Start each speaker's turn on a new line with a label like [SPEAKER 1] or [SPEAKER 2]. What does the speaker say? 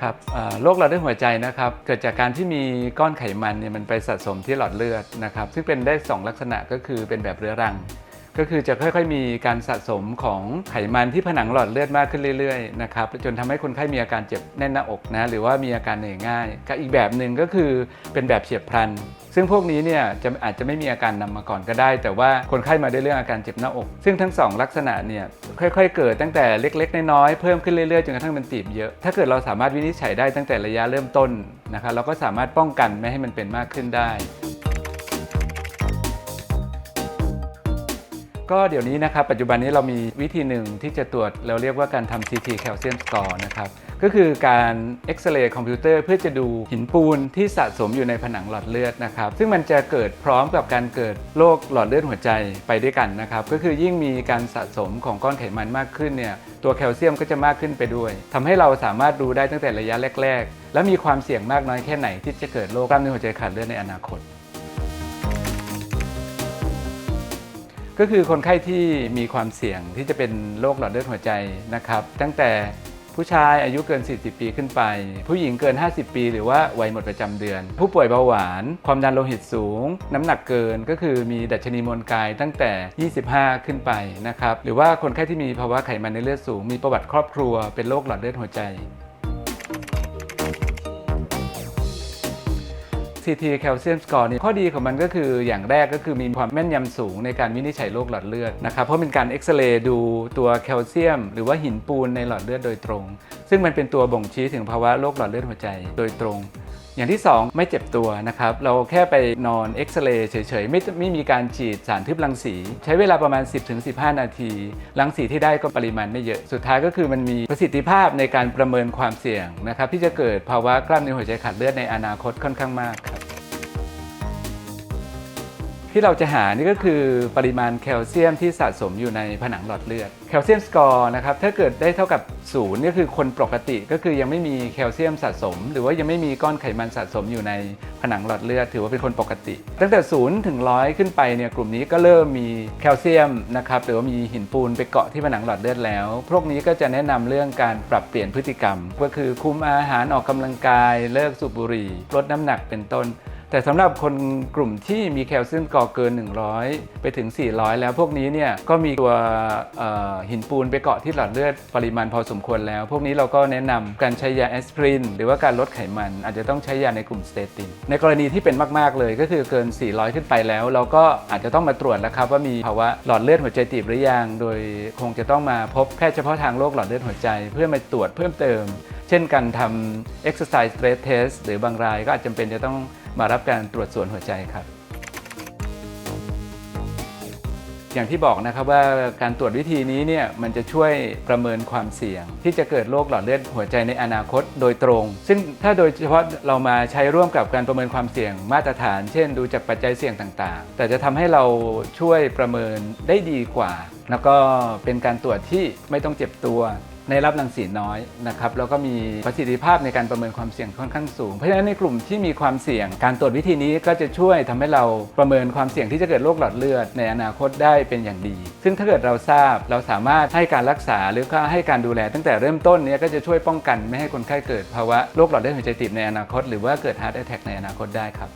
[SPEAKER 1] ครับโรคหลอดเลือดหัวใจนะครับ เกิดจากการที่มีก้อนไขมันเนี่ยมันไปสะสมที่หลอดเลือดนะครับ ซึ่งเป็นได้ 2 ลักษณะก็คือเป็นแบบเรื้อรัง ก็คือจะค่อยๆ มีการสะสมของไขมันที่ผนังหลอดเลือดมากขึ้นเรื่อยๆนะครับจนทำให้คนไข้มีอาการเจ็บแน่นหน้าอกนะหรือว่ามีอาการเหนื่อยง่ายกับอีกแบบหนึ่งก็คือเป็นแบบเฉียบพลัน ซึ่งพวกนี้เนี่ยจะอาจจะไม่มีอาการนำมาก่อนก็ได้ แต่ว่าคนไข้มาได้เรื่องอาการเจ็บหน้าอก ซึ่งทั้งสองลักษณะเนี่ยค่อยๆ เกิดตั้งแต่เล็กๆน้อยๆเพิ่มขึ้นเรื่อยๆจนกระทั่งมันตีบเยอะถ้าเกิดเราสามารถวินิจฉัยได้ตั้งแต่ระยะเริ่มต้นนะครับเราก็สามารถป้องกันไม่ให้มันเป็นมากขึ้นได้ ก็เดี๋ยวนี้นะครับปัจจุบันนี้เรามีวิธีหนึ่งที่จะตรวจเราเรียกว่าการทำ CT Calcium Score นะครับก็คือการเอ็กซเรย์คอมพิวเตอร์เพื่อจะดูหินปูนที่สะสมอยู่ในผนังหลอดเลือดนะครับซึ่งมันจะเกิดพร้อมกับการเกิดโรคหลอดเลือดหัวใจไปด้วยกันนะครับก็คือยิ่งมีการสะสมของก้อนไขมันมากขึ้นเนี่ยตัวแคลเซียมก็จะมากขึ้นไปด้วยทำให้เราสามารถดูได้ตั้งแต่ระยะแรก ๆ และมีความเสี่ยงมากน้อยแค่ไหนที่จะเกิดโรคกล้ามเนื้อหัวใจขาดเลือดในอนาคต ก็คือคนไข้ที่มีความเสี่ยงที่จะเป็นโรคหลอดเลือดหัวใจนะครับ ตั้งแต่ผู้ชายอายุเกิน 40 ปีขึ้นไป ผู้หญิงเกิน 50 ปี หรือว่าวัยหมดประจำเดือน ผู้ป่วยเบาหวาน ความดันโลหิตสูง น้ำหนักเกินก็คือมีดัชนีมวลกายตั้งแต่ 25 ขึ้นไปนะครับ หรือว่าคนไข้ที่มีภาวะไขมันในเลือดสูง มีประวัติครอบครัวเป็นโรคหลอดเลือดหัวใจ CT Calcium Score นี่ข้อดีของมันก็คืออย่างแรกก็คือมีความแม่นยำสูงในการวินิจฉัยโรคหลอดเลือดนะครับเพราะเป็นการเอ็กซเรย์ดูตัวแคลเซียม หรือว่าหินปูนในหลอดเลือดโดยตรง ซึ่งมันเป็นตัวบ่งชี้ถึงภาวะโรคหลอดเลือดหัวใจโดยตรงอย่างที่ 2 ไม่เจ็บตัวนะครับ เราแค่ไปนอนเอ็กซเรย์เฉยๆ ไม่ไม่มีการฉีดสารทึบรังสี ใช้เวลาประมาณ 10-15 นาที รังสีที่ได้ก็ปริมาณไม่เยอะ สุดท้ายก็คือมันมีประสิทธิภาพในการประเมินความเสี่ยงนะครับที่จะเกิดภาวะกล้ามเนื้อหัวใจขาดเลือดในอนาคตค่อนข้างมาก ที่เราจะหานี่ก็คือปริมาณแคลเซียมที่สะสมอยู่ในผนังหลอดเลือดแคลเซียมสกอร์นะครับถ้าเกิดได้เท่ากับศูนย์ก็คือคนปกติก็คือยังไม่มีแคลเซียมสะสม หรือว่ายังไม่มีก้อนไขมันสะสมอยู่ในผนังหลอดเลือด ถือว่าเป็นคนปกติ ตั้งแต่ศูนย์ถึงร้อยขึ้นไปเนี่ยกลุ่มนี้ก็เริ่มมีแคลเซียมนะครับหรือว่ามีหินปูนไปเกาะที่ผนังหลอดเลือดแล้ว พวกนี้ก็จะแนะนำเรื่องการปรับเปลี่ยนพฤติกรรม ก็คือคุมอาหารออกกำลังกาย เลิกสูบบุหรี่ ลดน้ำหนักเป็นต้น แต่สำหรับคนกลุ่มที่มีแคลเซียมกอเกิน 100 ไปถึง 400 แล้วพวกนี้เนี่ยก็มีตัวหินปูนไปเกาะที่หลอดเลือดปริมาณพอสมควรแล้ว พวกนี้เราก็แนะนำการใช้ยาแอสไพรินหรือว่าการลดไขมัน อาจจะต้องใช้ยาในกลุ่มสเตตินในกรณีที่เป็นมาก ๆ เลยก็คือเกิน 400 ขึ้นไปแล้ว เราก็อาจจะต้องมาตรวจแล้วครับว่ามีภาวะหลอดเลือดหัวใจตีบหรือยัง โดยคงจะต้องมาพบแพทย์เฉพาะทางโรคหลอดเลือดหัวใจ เพื่อมาตรวจเพิ่มเติม เช่นการทำ exercise stress test หรือบางรายก็อาจจำเป็นจะต้อง มารับการตรวจส่วนหัวใจครับ อย่างที่บอกนะครับว่าการตรวจวิธีนี้เนี่ยมันจะช่วยประเมินความเสี่ยง ที่จะเกิดโรคหลอดเลือดหัวใจในอนาคตโดยตรง ซึ่งถ้าโดยเฉพาะเรามาใช้ร่วมกับการประเมินความเสี่ยงมาตรฐาน เช่น ดูจากปัจจัยเสี่ยงต่างๆ แต่จะทำให้เราช่วยประเมินได้ดีกว่า แล้วก็เป็นการตรวจที่ไม่ต้องเจ็บตัว ในรับรังสีน้อยนะครับแล้วก็มีประสิทธิภาพในการประเมินความเสี่ยงค่อนข้างสูง เพราะฉะนั้นในกลุ่มที่มีความเสี่ยง การตรวจวิธีนี้ก็จะช่วยทำให้เราประเมินความเสี่ยงที่จะเกิดโรคหลอดเลือดในอนาคตได้เป็นอย่างดี ซึ่งถ้าเกิดเราทราบเราสามารถให้การรักษาหรือก็ให้การดูแล ตั้งแต่เริ่มต้นนี้ก็จะช่วยป้องกันไม่ให้คนไข้เกิดภาวะโรคหลอดเลือดหัวใจตีบในอนาคต หรือว่าเกิดฮาร์ดแอทแทกในอนาคตได้ครับ